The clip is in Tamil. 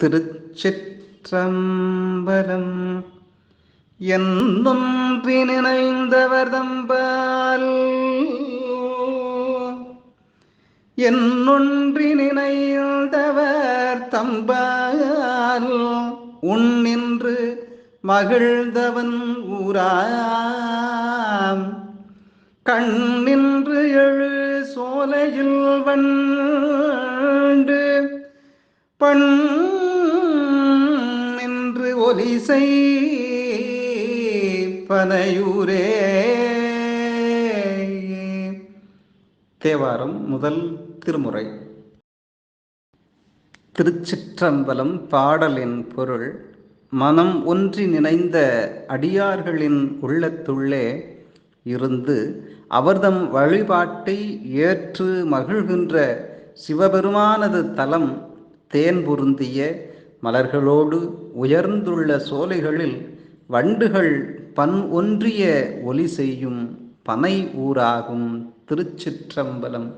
திருச்சிற்றம்பலம். என்னொன்றி நினைந்தவர் தம்பால். என்னொன்றி நினைந்தவர் தம்பால். உன்னின்று மகிழ்ந்தவன் ஊராம். கண்ணின்று எழு சோலையில் வண்டு. பண் நின்று பனையூரே. தேவாரம் முதல் திருமுறை. திருச்சிற்றம்பலம் பாடலின் பொருள் மனம் ஒன்றி நினைந்த அடியார்களின் உள்ளத்துள்ளே இருந்து அவர்தம் வழிபாட்டை ஏற்று மகிழ்கின்ற சிவபெருமானது தலம் தேன் பொருந்திய மலர்களோடு உயர்ந்துள்ள சோலைகளில் வண்டுகள் பன் ஒன்றிய ஒலி செய்யும் பனை ஊராகும் திருச்சிற்றம்பலம்.